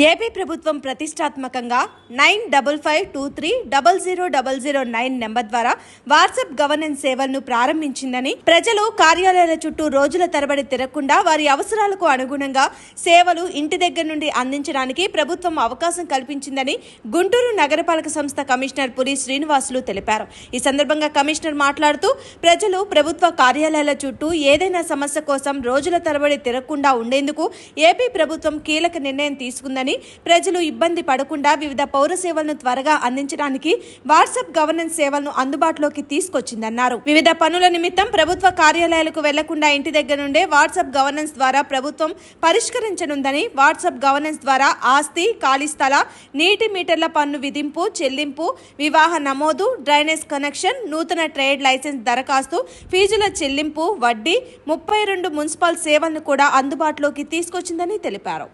AP ప్రభుత్వం ప్రతిష్టాత్మకంగా nine double five two three double zero double zero nine number ద్వారా WhatsApp governance సేవలను ప్రారంభించిందని ప్రజలు కార్యాలయాల చుట్టూ రోజుల తరబడి తిరగకుండా వారి అవసరాలకు అనుగుణంగా సేవలు ఇంటి దగ్గర నుండి అందించడానికి ప్రభుత్వం అవకాశం కల్పించిందని గుంటూరు నగరపాలక సంస్థ కమిషనర్ పురి శ్రీనివాసులు తెలిపారు. ఈ సందర్భంగా కమిషనర్ మాట్లాడుతూ ప్రజలు ప్రభుత్వ కార్యాలయాల చుట్టూ ఏదైనా సమస్య కోసం రోజుల తరబడి తిరగకుండా ఉండేందుకు ఏపీ ప్రభుత్వం కీలక నిర్ణయం తీసుకుందని ప్రజలు ఇబ్బంది పడకుండా వివిధ పౌర సేవలను త్వరగా అందించడానికి వాట్సాప్ గవర్నెన్స్ సేవలను అందుబాటులోకి తీసుకొచ్చిందన్నారు. వివిధ పనుల నిమిత్తం ప్రభుత్వ కార్యాలయాలకు వెళ్ళకుండా ఇంటి దగ్గర నుండే వాట్సాప్ గవర్నెన్స్ ద్వారా ప్రభుత్వం పరిష్కరించనుందని వాట్సాప్ గవర్నెన్స్ ద్వారా ఆస్తి ఖాళీ స్థల నీటి మీటర్ల పన్ను విధింపు చెల్లింపు వివాహ నమోదు డ్రైనేజ్ కనెక్షన్ నూతన ట్రేడ్ లైసెన్స్ దరఖాస్తు ఫీజుల చెల్లింపు వడ్డీ ముప్పై రెండు మున్సిపల్ సేవలను కూడా అందుబాటులోకి తీసుకొచ్చిందని తెలిపారు.